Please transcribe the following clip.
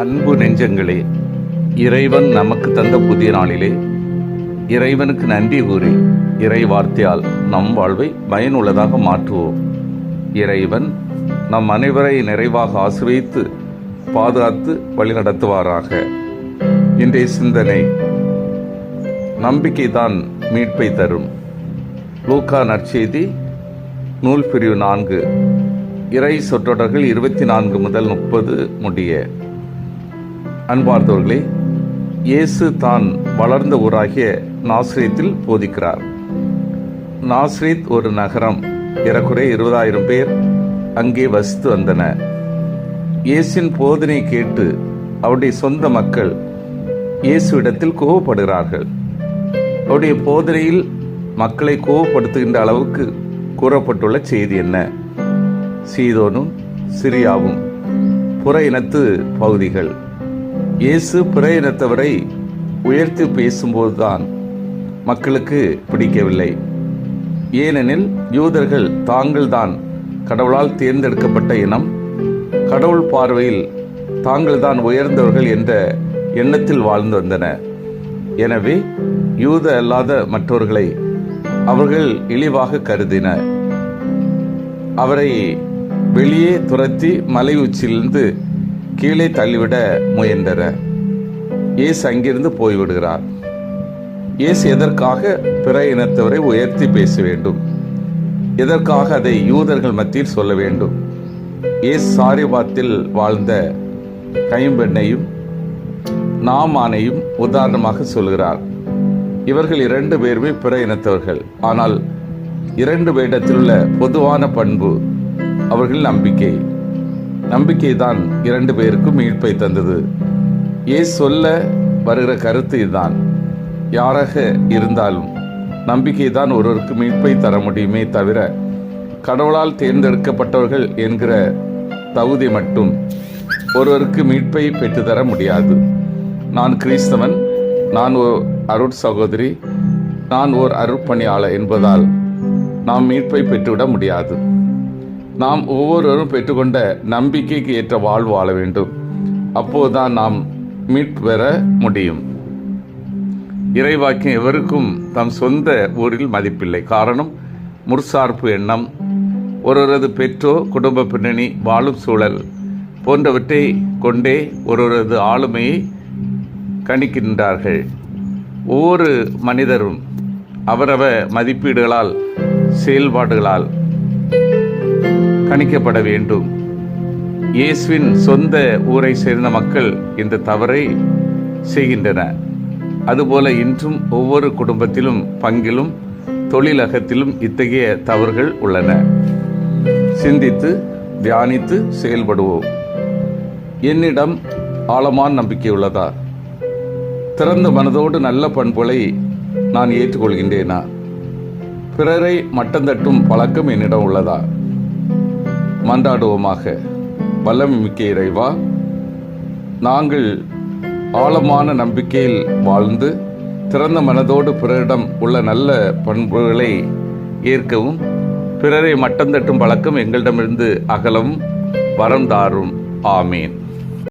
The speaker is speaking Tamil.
அன்பு நெஞ்சங்களே இறைவன் நமக்கு தந்த புதிய நாளிலே இறைவனுக்கு நன்றி கூறி இறை வார்த்தையால் நம் வாழ்வை பயனுள்ளதாக மாற்றுவோம். இறைவன் நம் அனைவரை நிறைவாக ஆசிரியத்து பாதுகாத்து வழிநடத்துவாராக. இன்றைய சிந்தனை நம்பிக்கைதான் மீட்பை தரும். லூக்கா நற்செய்தி நூல் பிரிவு நான்கு இறை சொற்றொடர்கள் இருபத்தி நான்கு முதல் முப்பது முடிய. அன்பார்ந்தவர்களே இயேசு தான் வளர்ந்த ஊராகிய நாஸ்ரேத்தில் போதிக்கிறார். நாஸ்ரேத் ஒரு நகரம். ஏறக்குறை இருபதாயிரம் பேர் அங்கே வசித்து வந்தன இயேசின் போதனை கேட்டு அவருடைய சொந்த மக்கள் இயேசுவிடத்தில் கோவப்படுகிறார்கள் அவருடைய போதனையில் மக்களை கோவப்படுத்துகின்ற அளவுக்கு கூறப்பட்டுள்ள செய்தி என்ன? சீதோனும் சிரியாவும் புற இனத்து பகுதிகள். இயேசு பிற இனத்தவரை உயர்த்தி பேசும்போதுதான் மக்களுக்கு பிடிக்கவில்லை. ஏனெனில் யூதர்கள் தாங்கள்தான் கடவுளால் தேர்ந்தெடுக்கப்பட்ட இனம். கடவுள் பார்வையில் தாங்கள்தான் உயர்ந்தவர்கள் என்ற எண்ணத்தில் வாழ்ந்து வந்தன. எனவே யூத அல்லாத மற்றவர்களை அவர்கள் இழிவாக கருதின அவரை வெளியே துரத்தி மலை உச்சியிலிருந்து கீழே தள்ளிவிட முயன்றனர் இயேசு அங்கிருந்து போய்விடுகிறார். இயேசு எதற்காக பிற இனத்தவரை உயர்த்தி பேச வேண்டும்? எதற்காக அதை யூதர்கள் மத்தியில் சொல்ல வேண்டும்? இயேசு சாரிபாத்தில் வாழ்ந்த கைம்பெண்ணையும் நாமானையும் உதாரணமாக சொல்கிறார். இவர்கள் இரண்டு பேருமே பிற இனத்தவர்கள். ஆனால் இரண்டு பேரிடத்தில் உள்ள பொதுவான பண்பு அவர்கள் நம்பிக்கை. நம்பிக்கை தான் இரண்டு பேருக்கும் மீட்பை தந்தது. ஏ சொல்ல வருகிற கருத்து இதுதான். யாராக இருந்தாலும் நம்பிக்கை தான் ஒருவருக்கு மீட்பை தர முடியுமே தவிர கடவுளால் தேர்ந்தெடுக்கப்பட்டவர்கள் என்கிற தகுதி மட்டும் ஒருவருக்கு மீட்பை பெற்றுத்தர முடியாது. நான் கிறிஸ்தவன் நான் ஒரு அருட் சகோதரி நான் ஓர் அருட்பணியாளர் என்பதால் நாம் மீட்பை பெற்றுவிட முடியாது. நாம் ஒவ்வொருவரும் பெற்றுக்கொண்ட நம்பிக்கைக்கு ஏற்ற வாழ்வு வாழ வேண்டும். அப்போதுதான் நாம் மீட்பு பெற முடியும். இறைவாக்கியம் எவருக்கும் தம் சொந்த ஊரில் மதிப்பில்லை. காரணம் முற்சார்பு எண்ணம். ஒருவரது பெற்றோர் குடும்ப பின்னணி வாழும் சூழல் போன்றவற்றை கொண்டே ஒருவரது ஆளுமையை கணிக்கின்றார்கள். ஒவ்வொரு மனிதரும் அவரவ மதிப்பீடுகளால் செயல்பாடுகளால் கணிக்கப்பட வேண்டும். இயேசுவின் சொந்த ஊரை சேர்ந்த மக்கள் இந்த தவறை செய்கின்றன அதுபோல இன்றும் ஒவ்வொரு குடும்பத்திலும் பங்கிலும் தொழிலகத்திலும் இத்தகைய தவறுகள் உள்ளன. சிந்தித்து தியானித்து செயல்படுவோம். என்னிடம் ஆழமான நம்பிக்கை உள்ளதா? திறந்த மனதோடு நல்ல பண்புகளை நான் ஏற்றுக்கொள்கின்றேனா? பிறரை மட்டம் தட்டும் பழக்கம் என்னிடம் உள்ளதா? மன்றாடுவோமாக. வல்லம் மிக்க இறைவா நாங்கள் ஆழமான நம்பிக்கையில் வாழ்ந்து திறந்த மனதோடு பிறரிடம் உள்ள நல்ல பண்புகளை ஏற்கவும் பிறரை மட்டம் தட்டும் பழக்கம் எங்களிடமிருந்து அகலவும் வரம் தாரும். ஆமேன்.